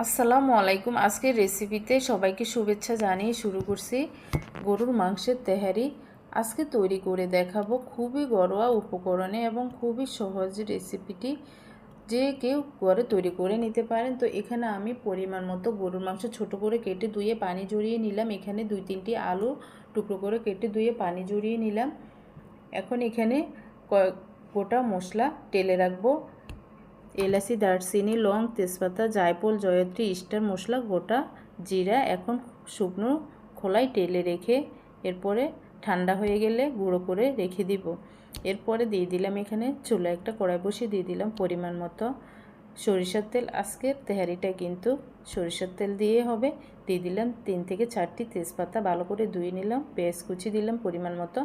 আসসালামু আলাইকুম। আজকের রেসিপিতে সবাইকে শুভেচ্ছা জানিয়ে শুরু করছি গরুর মাংসের তেহারি। আজকে তৈরি করে দেখাবো খুবই ঘরোয়া উপকরণে এবং খুবই সহজ রেসিপিটি যে কেউ ঘরে তৈরি করে নিতে পারেন। তো এখানে আমি পরিমাণ মতো গরুর মাংস ছোট করে কেটে ধুয়ে পানি জড়িয়ে নিলাম। এখানে দুই তিনটি আলু টুকরো করে কেটে ধুয়ে পানি জড়িয়ে নিলাম। এখন এখানে গোটা মশলা টেলে রাখব। এলাচি দারচিনি লং, তেজপাতা, জায়ফল, জয়ত্রী স্টার মশলা, গোটা জিরা এখন শুকনো খোলায় টেলে রেখে এরপরে ঠান্ডা হয়ে গেলে গুঁড়ো করে রেখে দিব। এরপরে দিয়ে দিলাম এখানে চুলা, একটা কড়াই বসিয়ে দিয়ে দিলাম পরিমাণ মতো সরিষার তেল। আজকের তেহারিটা কিন্তু সরিষার তেল দিয়ে হবে। দিয়ে দিলাম তিন থেকে চারটি তেজপাতা, ভালো করে ধুয়ে নিলাম, পেঁয়াজ কুচি দিলাম পরিমাণ মতো।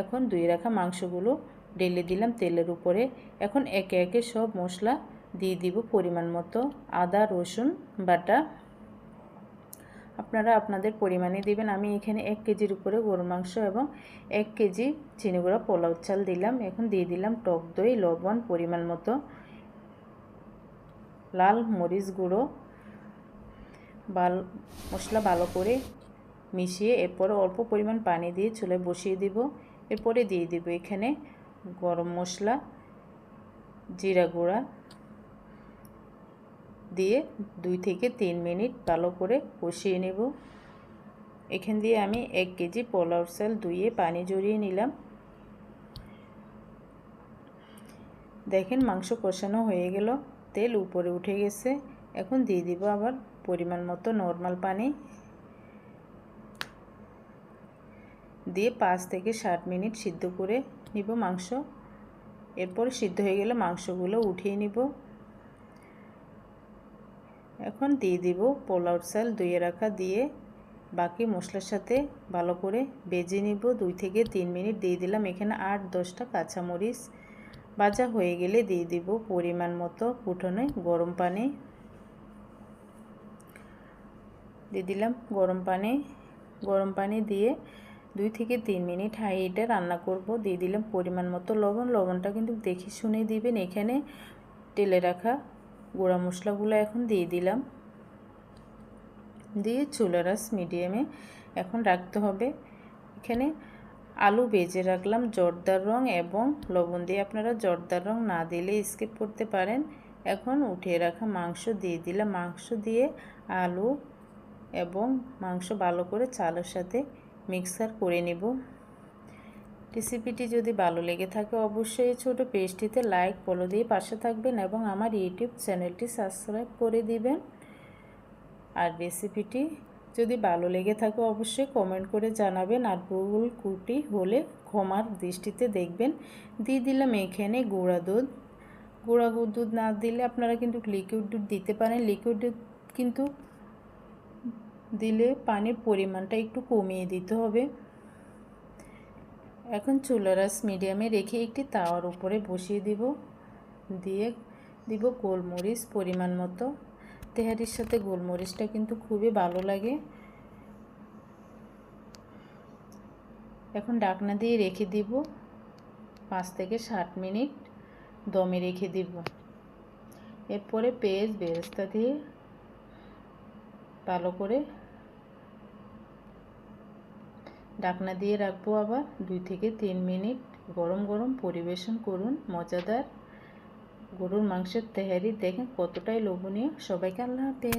এখন ধুয়ে রাখা মাংসগুলো ঢেলে দিলাম তেলের উপরে। এখন একে একে সব মশলা দিয়ে দিব পরিমাণ মতো। আদা, রসুন, বাটা। আপনারা আপনাদের পরিমাণে দিবেন। আমি এখানে এক কেজির উপরে গরু মাংস এবং এক কেজি চিনিগুড়া পোলাও চাল দিলাম। এখন দিয়ে দিলাম টক দই, লবণ পরিমাণ মতো। লাল মরিচ গুঁড়ো। বাল মশলা ভালো করে মিশিয়ে এরপরে অল্প পরিমাণ পানি দিয়ে চুলে বসিয়ে দিব। এরপরে দিয়ে দিব এখানে গরম মশলা, জিরা গুঁড়া দিয়ে দুই থেকে তিন মিনিট ভালো করে কষিয়ে নেব। এখান দিয়ে আমি এক কেজি পোলাও চাল ধুয়ে পানি জড়িয়ে নিলাম। দেখেন মাংস কষানো হয়ে গেল, তেল উপরে উঠে গেছে। এখন দিয়ে দিব আবার পরিমাণ মতো নর্মাল পানি। দিয়ে পাঁচ থেকে ষাট মিনিট সিদ্ধ করে নিব মাংস। এরপর সিদ্ধ হয়ে গেলে মাংসগুলো উঠিয়ে নিব। এখন দিয়ে দিব পোলাও চাল ধুয়ে রাখা দিয়ে বাকি মশলার সাথে ভালো করে বেজে নিব। দুই থেকে তিন মিনিট দিয়ে দিলাম। এখানে আট দশটা কাঁচামরিচ ভাজা হয়ে গেলে দিয়ে দিব পরিমাণ মতো ফুটনে গরম পানি। দিয়ে দিলাম গরম পানি। গরম পানি দিয়ে দুই থেকে তিন মিনিট হাই হিটে রান্না করব। দিয়ে দিলাম পরিমাণ মতো লবণ। লবণটা কিন্তু দেখে শুনে দিবেন। এখানে তেলে রাখা গুঁড়া মশলাগুলো এখন দিয়ে দিলাম। দিয়ে চুলারাস মিডিয়ামে এখন রাখতে হবে। এখানে আলু বেজে রাখলাম জর্দার রং এবং লবণ দিয়ে। আপনারা জর্দার রং না দিলে স্কিপ করতে পারেন। এখন উঠিয়ে রাখা মাংস দিয়ে দিলাম। মাংস দিয়ে আলু এবং মাংস ভালো করে চালের সাথে মিক্সার করে নেব। রেসিপিটি যদি ভালো লেগে থাকে অবশ্যই এই ছোটো পেজটিতে লাইক ফলো দিয়ে পাশে থাকবেন এবং আমার ইউটিউব চ্যানেলটি সাবস্ক্রাইব করে দিবেন। আর রেসিপিটি যদি ভালো লেগে থাকে অবশ্যই কমেন্ট করে জানাবেন আর ভুল কুটি হলে ক্ষমার দৃষ্টিতে দেখবেন। দিয়ে দিলাম এখানে গুঁড়া দুধ। গুঁড়া দুধ না দিলে আপনারা কিন্তু লিকুইড দুধ দিতে পারেন। লিকুইড দুধ কিন্তু দিলে পানির পরিমাণটা একটু কমিয়ে দিতে হবে। এখন চুলারাস মিডিয়ামে রেখে একটি তাওয়ার উপরে বসিয়ে দিব। দিয়ে দিব গোলমরিচ পরিমাণ মতো। তেহারির সাথে গোলমরিচটা কিন্তু খুবই ভালো লাগে। এখন ডাকনা দিয়ে রেখে দিব পাঁচ থেকে ষাট মিনিট। দমে রেখে দিব। এরপরে পেঁয়াজ, বেরেস্তা দিয়ে ভালো করে ডাকনা দিয়ে রাখব আবার দুই থেকে তিন মিনিট গরম গরম পরিবেশন করুন, মজাদার। গরুর মাংসের তেহারি দেখেন কতটাই লোভনীয়। সবাইকে আল্লাহ হাফেজ।